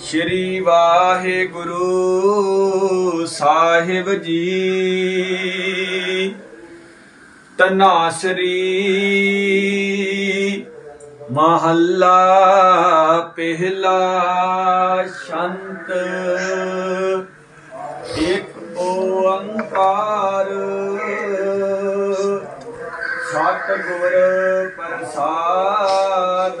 ਸ਼੍ਰੀ ਵਾਹਿਗੁਰੂ ਸਾਹਿਬ ਜੀ। ਤਨਾਸਰੀ ਮਹੱਲਾ ਪਹਿਲਾ ਸ਼ੰਤ। ਇੱਕ ਓੰਕਾਰ। ਸਤ ਗੁਰ ਪ੍ਰਸਾਦ।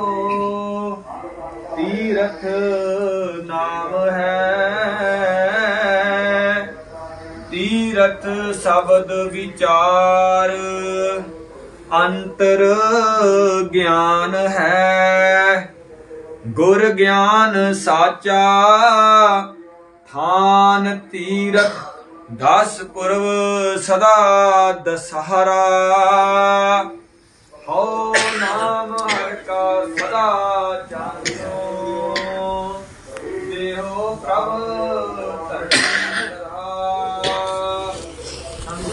ਤੀਰਥ ਨਾਮ ਹੈ। ਤੀਰਥ ਸ਼ਬਦ ਵਿਚਾਰ ਅੰਤਰ ਗਿਆਨ ਹੈ। ਗੁਰ ਗਿਆਨ ਸਾਚਾ ਥਾਨ ਤੀਰਥ, ਦਸ ਪੁਰਵ ਸਦਾ ਦਸਹਰਾ। ਹੋ ਨਾਮ ਹਰ ਕਾ ਸਦਾ ਪ੍ਰਭ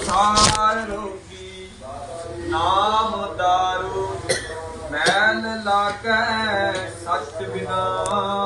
ਧਰਤੀ ਨਾਮ ਦਾਰੂ ਮੈਲ ਲਾਗੈ ਸਤ ਬਿਨਾ।